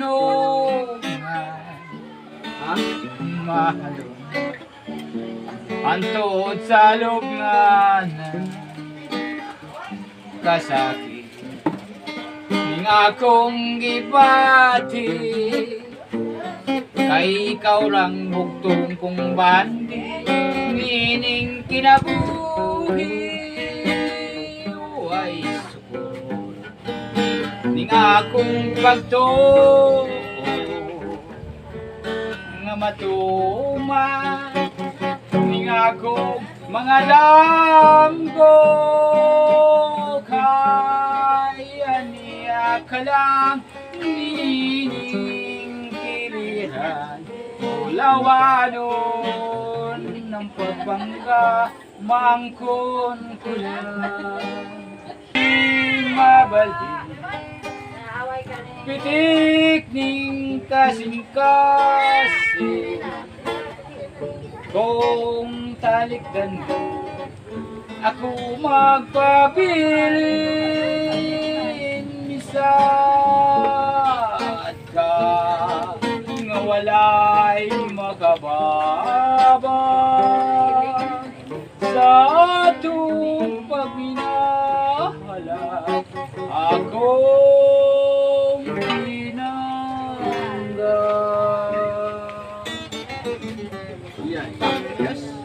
tanungan ang mahalo ang tuod sa lubngan kasakit ning akong gibati kay ikaw lang bugtong kong bandi. Mining kinabuhi. Ning akong pagtuo Nga matuma Ning akong mga lamgo Kaya niya ka lang Nining kilihan Ulawanon ng pagbangga Mangkon ko lang. Mabalik. Pitik ning kasing-kasing Kung talikdan mo Ako magpabilin Misad ka Nga wala'y makababag Sa atong pagminahalag Ako Yes.